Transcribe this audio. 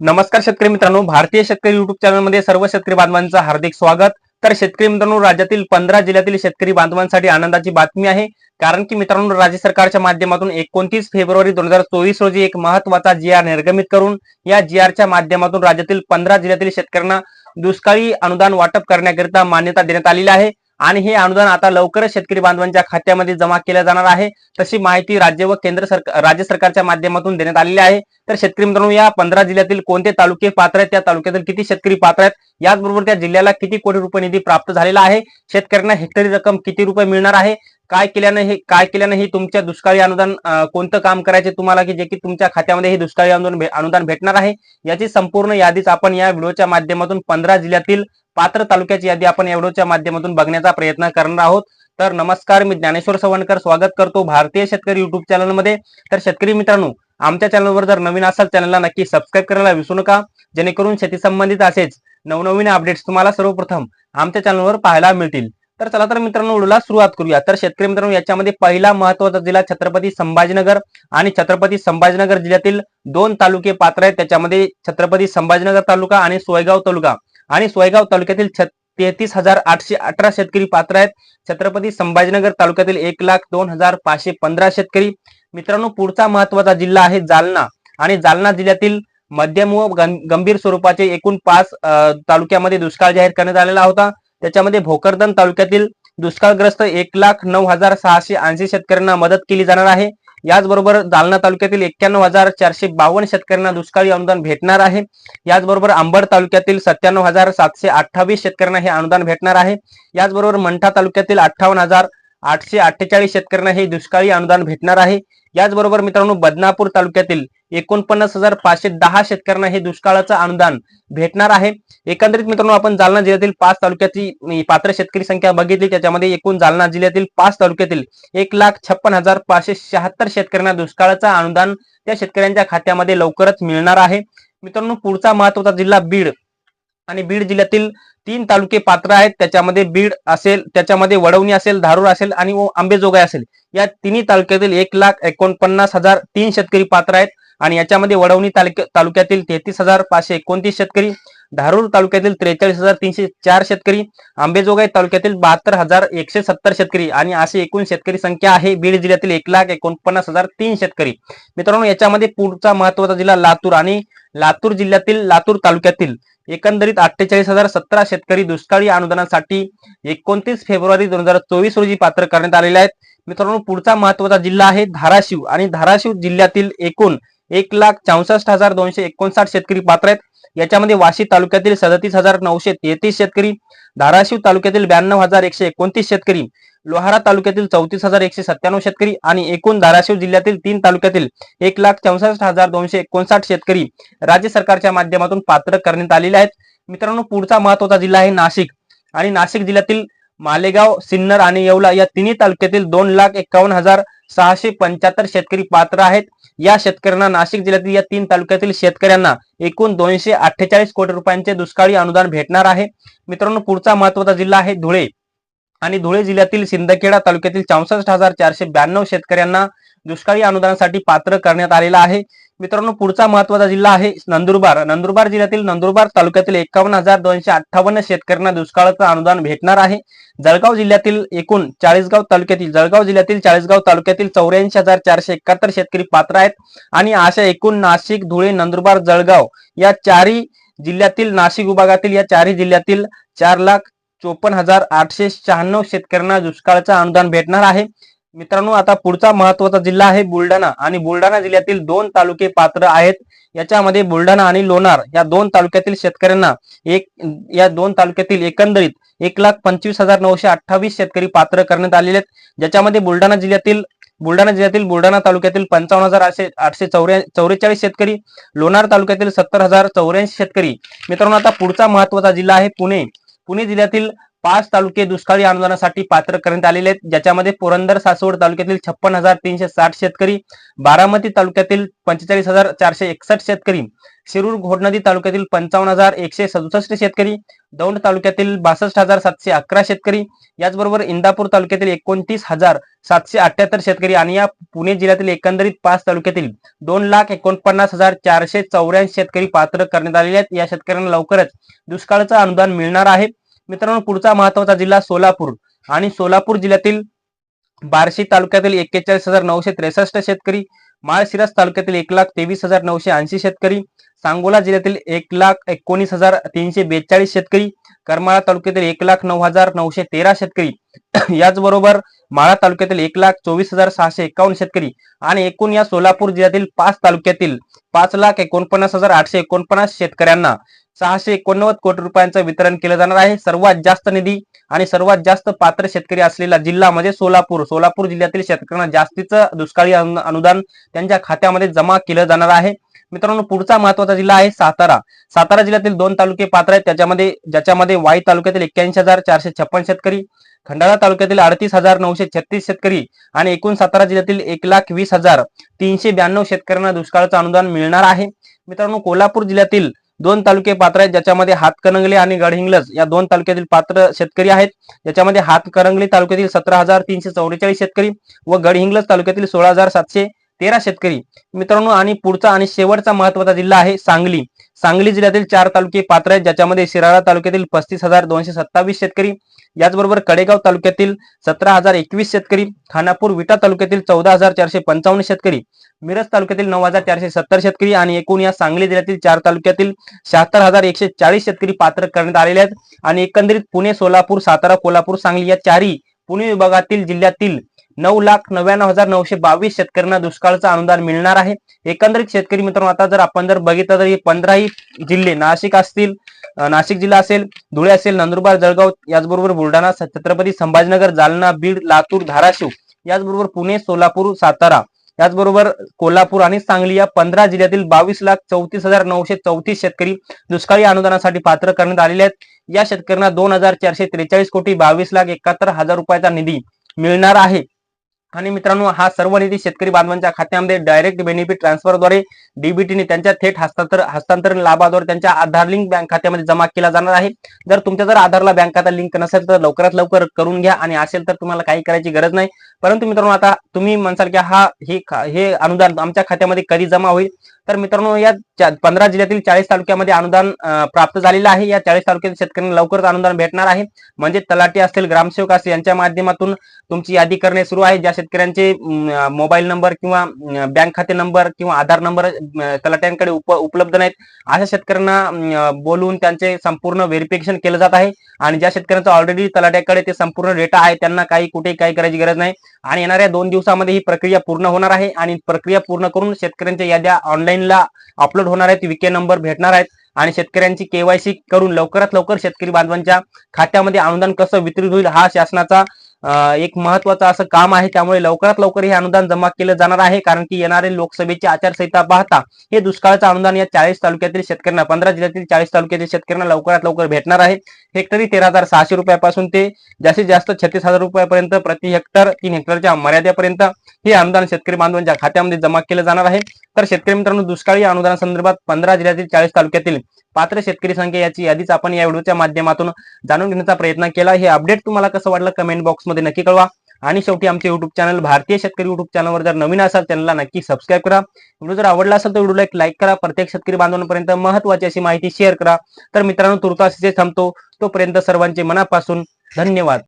नमस्कार शेतकरी मित्रांनो भारतीय शेतकरी युट्यूब चॅनलमध्ये सर्व शेतकरी बांधवांचं हार्दिक स्वागत. तर शेतकरी मित्रांनो राज्यातील पंधरा जिल्ह्यातील शेतकरी बांधवांसाठी आनंदाची बातमी आहे. कारण की मित्रांनो राज्य सरकारच्या माध्यमातून एकोणतीस फेब्रुवारी दोन हजार चोवीस रोजी एक महत्त्वाचा जी आर निर्गमित करून या जी आरच्या माध्यमातून राज्यातील पंधरा जिल्ह्यातील शेतकऱ्यांना दुष्काळी अनुदान वाटप करण्याकरिता मान्यता देण्यात आलेली आहे. आणि हे अनुदान आता लवकरच शेतकरी बांधवांच्या खात्यामध्ये जमा केलं जाणार आहे. तशी माहिती राज्य व केंद्र सरकार राज्य सरकारच्या माध्यमातून देण्यात आलेली आहे. तर शेतकरी मित्रांनो या पंधरा जिल्ह्यातील कोणते तालुके पात्र आहेत? त्या तालुक्यातील किती शेतकरी पात्र आहेत? याचबरोबर त्या जिल्ह्याला किती कोटी रुपये निधी प्राप्त झालेला आहे? शेतकऱ्यांना हेक्टरी रक्कम किती रुपये मिळणार आहे? काय केल्यानं हे काय केल्यानं हे तुमच्या दुष्काळी अनुदान कोणतं काम करायचे तुम्हाला की जे की तुमच्या खात्यामध्ये हे दुष्काळी अनुदान अनुदान भेटणार आहे? याची संपूर्ण यादीच आपण या व्हिडिओच्या माध्यमातून पंधरा जिल्ह्यातील पात्र तालुक्याची यादी आपण एवढोच्या माध्यमातून बघण्याचा प्रयत्न करणार आहोत. तर नमस्कार मी ज्ञानेश्वर सवणकर स्वागत करतो भारतीय शेतकरी युट्यूब चॅनलमध्ये. तर शेतकरी मित्रांनो आमच्या चॅनलवर जर नवीन असाल चॅनलला नक्की सबस्क्राईब करायला विसरू नका. जेणेकरून शेती संबंधित असेच नवनवीन अपडेट्स तुम्हाला सर्वप्रथम आमच्या चॅनलवर पाहायला मिळतील. तर चला तर मित्रांनो व्हिडिओला सुरुवात करूया. तर शेतकरी मित्रांनो याच्यामध्ये पहिला महत्त्वाचा जिल्हा छत्रपती संभाजीनगर आणि छत्रपती संभाजीनगर जिल्ह्यातील दोन तालुके पात्र आहेत. त्याच्यामध्ये छत्रपती संभाजीनगर तालुका आणि सोयगाव तालुका. आणि सोयगाव तालुक्यातील तेहतीस हजार आठशे अठरा शेतकरी पात्र आहेत. छत्रपती संभाजीनगर तालुक्यातील एक लाख दोन हजार पाचशे पंधरा शेतकरी. मित्रांनो पुढचा महत्त्वाचा जिल्हा आहे जालना. आणि जालना जिल्ह्यातील मध्यम व गं- गंभीर स्वरूपाचे एकूण पाच तालुक्यामध्ये दुष्काळ जाहीर करण्यात आलेला होता. त्याच्यामध्ये भोकरदन तालुक्यातील दुष्काळग्रस्त एक लाख नऊ हजार सहाशे ऐंशी शेतकऱ्यांना मदत केली जाणार आहे. याचबरोबर जालना तालुक्यातील एक्क्याण्णव हजार चारशे बावन्न शेतकऱ्यांना दुष्काळी अनुदान भेटणार आहे. याचबरोबर अंबड तालुक्यातील सत्त्याण्णव हजार सातशे अठ्ठावीस शेतकऱ्यांना हे अनुदान भेटणार आहे. याचबरोबर मंठा तालुक्यातील अठ्ठावन्न हजार आठशे अठ्ठेचाळीस शेतकऱ्यांना हे दुष्काळी अनुदान भेटणार आहे. याचबरोबर मित्रांनो बदनापूर तालुक्यातील एकोणपन्नास हजार पाचशे दहा शेतकऱ्यांना हे दुष्काळाचं अनुदान भेटणार आहे. एकंदरीत मित्रांनो आपण जालना जिल्ह्यातील पाच तालुक्याची पात्र शेतकरी संख्या बघितली. त्याच्यामध्ये एकूण जालना जिल्ह्यातील पाच तालुक्यातील एक लाख छप्पन हजार पाचशे शहात्तर शेतकऱ्यांना दुष्काळाचं अनुदान त्या शेतकऱ्यांच्या खात्यामध्ये लवकरच मिळणार आहे. मित्रांनो पुढचा महत्त्वाचा जिल्हा बीड. आणि बीड जिल्ह्यातील तीन तालुके पात्र आहेत. त्याच्यामध्ये बीड असेल त्याच्यामध्ये वडवणी असेल धारूर असेल आणि आंबेजोगाई असेल. या तिन्ही तालुक्यातील एक लाख एकोणपन्नास हजार तीन शेतकरी पात्र आहेत. आणि याच्यामध्ये वडवणी तालुक्यातील तेहतीस हजार पाचशे एकोणतीस शेतकरी धारूर तालुक्यातील त्रेचाळीस हजार तीनशे चार शेतकरी आंबेजोगाई तालुक्यातील बहात्तर हजार एकशे सत्तर शेतकरी आणि अशी एकूण शेतकरी संख्या आहे. बीड जिल्ह्यातील एक लाख एकोणपन्नास हजार तीन शेतकरी. मित्रांनो याच्यामध्ये पुढचा महत्त्वाचा जिल्हा लातूर आणि लातूर जिल्ह्यातील लातूर तालुक्यातील एकंदरीत अठ्ठेचाळीस हजार सतरा शेतकरी दुष्काळी अनुदानासाठी एकोणतीस फेब्रुवारी दोन हजार चोवीस रोजी पात्र करण्यात आलेले आहेत. मित्रांनो पुढचा महत्त्वाचा जिल्हा आहे धाराशिव आणि धाराशिव जिल्ह्यातील एकूण एक लाख चौसष्ट हजार दोनशे एकोणसाठ शेतकरी पात्र आहेत. याच्यामध्ये वाशी तालुक्यातील सदतीस हजार नऊशे तेहतीस शेतकरी धाराशिव तालुक्यातील ब्याण्णव हजार एकशे एकोणतीस शेतकरी लोहारा तालुक्यातील चौतीस हजार एकशे सत्त्याण्णव शेतकरी आणि एकूण धाराशिव जिल्ह्यातील तीन तालुक्यातील एक लाख चौसष्ट हजार दोनशे एकोणसाठ शेतकरी राज्य सरकारच्या माध्यमातून पात्र करण्यात आलेले आहेत. मित्रांनो पुढचा महत्त्वाचा जिल्हा आहे नाशिक. आणि नाशिक जिल्ह्यातील मालेगाव सिन्नर आणि येवला या तिन्ही तालुक्यातील दोन लाख एकावन्न हजार सहाशे पंच्याहत्तर शेतकरी पात्र आहेत. या शेतकऱ्यांना नाशिक जिल्ह्यातील या तीन तालुक्यातील शेतकऱ्यांना एकूण दोनशे अठ्ठेचाळीस कोटी रुपयांचे दुष्काळी अनुदान भेटणार आहे. मित्रांनो पुढचा महत्त्वाचा जिल्हा आहे धुळे. आणि धुळे जिल्ह्यातील सिंदखेडा तालुक्यातील चौसष्ट हजार चारशे ब्याण्णव शेतकऱ्यांना दुष्काळी अनुदानासाठी पात्र करण्यात आलेला आहे. मित्रांनो पुढचा महत्त्वाचा जिल्हा आहे नंदुरबार. नंदुरबार जिल्ह्यातील नंदुरबार तालुक्यातील एकावन्न हजार दोनशे अठ्ठावन्न शेतकऱ्यांना दुष्काळाचं अनुदान भेटणार आहे. जळगाव जिल्ह्यातील एकूण चाळीसगाव तालुक्यातील जळगाव जिल्ह्यातील चाळीसगाव तालुक्यातील चौऱ्याऐंशी हजार चारशे एकाहत्तर शेतकरी पात्र आहेत. आणि अशा एकूण नाशिक धुळे नंदुरबार जळगाव या चारही जिल्ह्यातील नाशिक विभागातील या चारही जिल्ह्यातील चार लाख चोपन्न हजार आठशे शहाण्णव शेतकऱ्यांना दुष्काळाचं अनुदान भेटणार आहे. मित्रांनो आता पुढचा महत्त्वाचा जिल्हा आहे बुलढाणा आणि बुलढाणा जिल्ह्यातील दोन तालुके पात्र आहेत. याच्यामध्ये बुलढाणा आणि लोणार या दोन तालुक्यातील शेतकऱ्यांना एक या दोन तालुक्यातील एकंदरीत एक लाख पंचवीस हजार नऊशे अठ्ठावीस शेतकरी पात्र करण्यात आलेले आहेत. ज्याच्यामध्ये बुलढाणा जिल्ह्यातील बुलढाणा जिल्ह्यातील बुलढाणा तालुक्यातील पंचावन्न हजार आठशे आठशे चौऱ्या चौवेचाळीस शेतकरी लोणार तालुक्यातील सत्तर हजार चौऱ्याऐंशी शेतकरी. मित्रांनो आता पुढचा महत्त्वाचा जिल्हा आहे पुणे. पुणे जिल्ह्यातील पाच तालुके दुष्काळी अनुदानासाठी पात्र करण्यात आलेले आहेत. ज्याच्यामध्ये पुरंदर सासवड तालुक्यातील छप्पन हजार तीनशे साठ शेतकरी बारामती तालुक्यातील पंचेचाळीस हजार चारशे एकसष्ट शेतकरी शिरूर घोडनदी तालुक्यातील पंचावन्न हजार एकशे सदुसष्ट शेतकरी दौंड तालुक्यातील बासष्ट हजार सातशे अकरा शेतकरी याचबरोबर इंदापूर तालुक्यातील एकोणतीस हजार सातशे अठ्याहत्तर शेतकरी आणि या पुणे जिल्ह्यातील एकंदरीत पाच तालुक्यातील दोन लाख एकोणपन्नास हजार चारशे चौऱ्याऐंशी शेतकरी पात्र करण्यात आलेले आहेत. या शेतकऱ्यांना लवकरच दुष्काळाचं अनुदान मिळणार आहे. मित्रांनो पुढचा महत्त्वाचा जिल्हा सोलापूर आणि सोलापूर जिल्ह्यातील बार्शी तालुक्यातील एक्केचाळीस हजार नऊशे त्रेसष्ट शेतकरी माळशिरस तालुक्यातील एक लाख तेवीस हजार नऊशे ऐंशी शेतकरी सांगोला जिल्ह्यातील एक लाख एकोणीस हजार तीनशे बेचाळीस शेतकरी करमाळा तालुक्यातील एक लाख नऊ हजार नऊशे तेरा शेतकरी याचबरोबर माळा तालुक्यातील एक लाख चोवीस हजार सहाशे एकावन्न शेतकरी आणि एकूण या सोलापूर जिल्ह्यातील पाच तालुक्यातील पाच लाख एकोणपन्नास हजार आठशे एकोणपन्नास शेतकऱ्यांना सहाशे एकोणनव्वद कोटी रुपयांचं वितरण केलं जाणार आहे. सर्वात जास्त निधी आणि सर्वात जास्त पात्र शेतकरी असलेला जिल्हा म्हणजे सोलापूर. सोलापूर जिल्ह्यातील शेतकऱ्यांना जास्तीचं दुष्काळी अनु- अनुदान त्यांच्या खात्यामध्ये जमा केलं जाणार आहे. मित्रांनो पुढचा महत्त्वाचा जिल्हा आहे सातारा. सातारा जिल्ह्यातील दोन तालुके पात्र आहेत. त्याच्यामध्ये ज्याच्यामध्ये वाई तालुक्यातील एक्क्याऐंशी हजार चारशे छप्पन शेतकरी खंडाळा तालुक्यातील अडतीस हजार नऊशे छत्तीस शेतकरी आणि एकूण सातारा जिल्ह्यातील एक लाख वीस हजार तीनशे ब्याण्णव शेतकऱ्यांना दुष्काळाचं अनुदान मिळणार आहे. मित्रांनो कोल्हापूर जिल्ह्यातील दोन तालुके पात्र आहेत ज्याच्यामध्ये हातकणंगले आणि गडहिंग्लज या दोन तालुक्यातील पात्र शेतकरी आहेत. ज्याच्यामध्ये हातकणंगले तालुक्यातील सतरा हजार तीनशे चौवेचाळीस शेतकरी व गडहिंग्लज तालुक्यातील सोळा हजार सातशे तेरा शेतकरी. मित्रांनो आणि पुढचा आणि शेवटचा महत्त्वाचा जिल्हा आहे सांगली. सांगली जिल्ह्यातील चार तालुके पात्र आहेत ज्याच्यामध्ये शिराळा तालुक्यातील पस्तीस हजार दोनशे सत्तावीस शेतकरी याचबरोबर कडेगाव तालुक्यातील सतरा हजार एकवीस शेतकरी खानापूर विटा तालुक्यातील चौदा हजार चारशे पंचावन्न शेतकरी मिरज तालुक्यातील नऊ हजार चारशे सत्तर शेतकरी आणि एकूण या सांगली जिल्ह्यातील चार तालुक्यातील शहात्तर हजार एकशे चाळीस शेतकरी पात्र करण्यात आलेले आहेत. आणि एकंदरीत पुणे सोलापूर सातारा कोल्हापूर सांगली या चारही पुणे विभागातील जिल्ह्यातील नऊ लाख नव्याण्णव हजार नऊशे बावीस शेतकऱ्यांना दुष्काळाचं अनुदान मिळणार आहे. एकंदरीत शेतकरी मित्रांनो आता जर आपण जर बघितलं तर हे पंधराही जिल्हे नाशिक असतील नाशिक जिल्हा असेल धुळे असेल नंदुरबार जळगाव याचबरोबर बुलढाणा छत्रपती संभाजीनगर जालना बीड लातूर धाराशिव याचबरोबर पुणे सोलापूर सातारा याचबरोबर कोल्हापूर आणि सांगली या पंधरा जिल्ह्यातील बावीस लाख चौतीस हजार नऊशे चौतीस शेतकरी दुष्काळी अनुदानासाठी पात्र करण्यात आलेले आहेत. या शेतकऱ्यांना दोन हजार चारशे त्रेचाळीस कोटी बावीस लाख एकाहत्तर हजार रुपयाचा निधी मिळणार आहे. आणि मित्रांनो हा सर्व निधी शेतकरी बांधवांच्या खात्यामध्ये डायरेक्ट बेनिफिट ट्रान्सफरद्वारे डीबीटीने त्यांच्या थेट हस्तांतर हस्तांतरण लाभाद्वारे त्यांच्या आधार लिंक बँक खात्यामध्ये जमा केला जाणार आहे. जर तुमच्या जर आधारला बँक खाता लिंक नसेल तर लवकरात लवकर करून घ्या आणि असेल तर तुम्हाला काही करायची गरज नाही. परंतु मित्रांनो आता तुम्ही म्हणसाल की हा हे हे अनुदान आमच्या खात्यामध्ये कधी जमा होईल? तर मित्रांनो या पंधरा जिल्ह्यातील चाळीस तालुक्यामध्ये अनुदान प्राप्त झालेलं आहे. या चाळीस तालुक्यातील शेतकऱ्यांना लवकरच अनुदान भेटणार आहे. म्हणजे तलाठी असतील ग्रामसेवक असतील यांच्या माध्यमातून तुमची यादी करणे सुरू आहे. ज्या शेतकऱ्यांचे मोबाईल नंबर किंवा बँक खाते नंबर किंवा आधार नंबर तलाट्यांकडे उप उपलब्ध नाहीत अशा शेतकऱ्यांना बोलून त्यांचे संपूर्ण व्हेरिफिकेशन केलं जात आहे. आणि ज्या शेतकऱ्यांचा ऑलरेडी तलाट्याकडे ते संपूर्ण डेटा आहे त्यांना काही कुठेही काही करायची गरज नाही. आणि येणाऱ्या दोन दिवसामध्ये ही प्रक्रिया पूर्ण होणार आहे. आणि प्रक्रिया पूर्ण करून शेतकऱ्यांच्या याद्या ऑनलाईनला अपलोड होणार आहेत. विके नंबर भेटणार आहेत. आणि शेतकऱ्यांची केवायसी करून लवकरात लवकर शेतकरी बांधवांच्या खात्यामध्ये अनुदान कसं वितरित होईल हा शासनाचा एक महत्वाचं असं काम आहे त्यामुळे लवकरात लवकर हे अनुदान जमा केलं जाणार आहे कारण की येणारे लोकसभेची आचारसंहिता पाहता हे दुष्काळाचं अनुदान या चाळीस तालुक्यातील शेतकऱ्यांना पंधरा जिल्ह्यातील चाळीस तालुक्यातील शेतकऱ्यांना लवकरात लवकर भेटणार आहे. हेक्टरी तेरा हजार सहाशे रुपयापासून ते जास्तीत जास्त छत्तीस हजार रुपयापर्यंत प्रति हेक्टर तीन हेक्टरच्या मर्यादेपर्यंत हे अनुदान शेतकरी बांधवांच्या खात्यामध्ये जमा केलं जाणार आहे. तर शेतकरी मित्रांनो दुष्काळी अनुदानासंदर्भात पंधरा जिल्ह्यातील चाळीस तालुक्यातील पात्र शेतकरी संख्या याची यादीच आपण या व्हिडिओच्या माध्यमातून जाणून घेण्याचा प्रयत्न केला. हे अपडेट तुम्हाला कसं वाटलं कमेंट बॉक्समध्ये नक्की कळवा. आणि शेवटी आमचे युट्यूब चॅनल भारतीय शेतकरी युट्यूब चॅनलवर जर नवीन असाल चॅनलला नक्की सबस्क्राईब करा. व्हिडिओ जर आवडला असेल तर व्हिडिओला एक लाईक करा. प्रत्येक शेतकरी बांधवांपर्यंत महत्वाची अशी माहिती शेअर करा. तर मित्रांनो तुर्तास इथे थांबतो. तोपर्यंत सर्वांचे मनापासून धन्यवाद.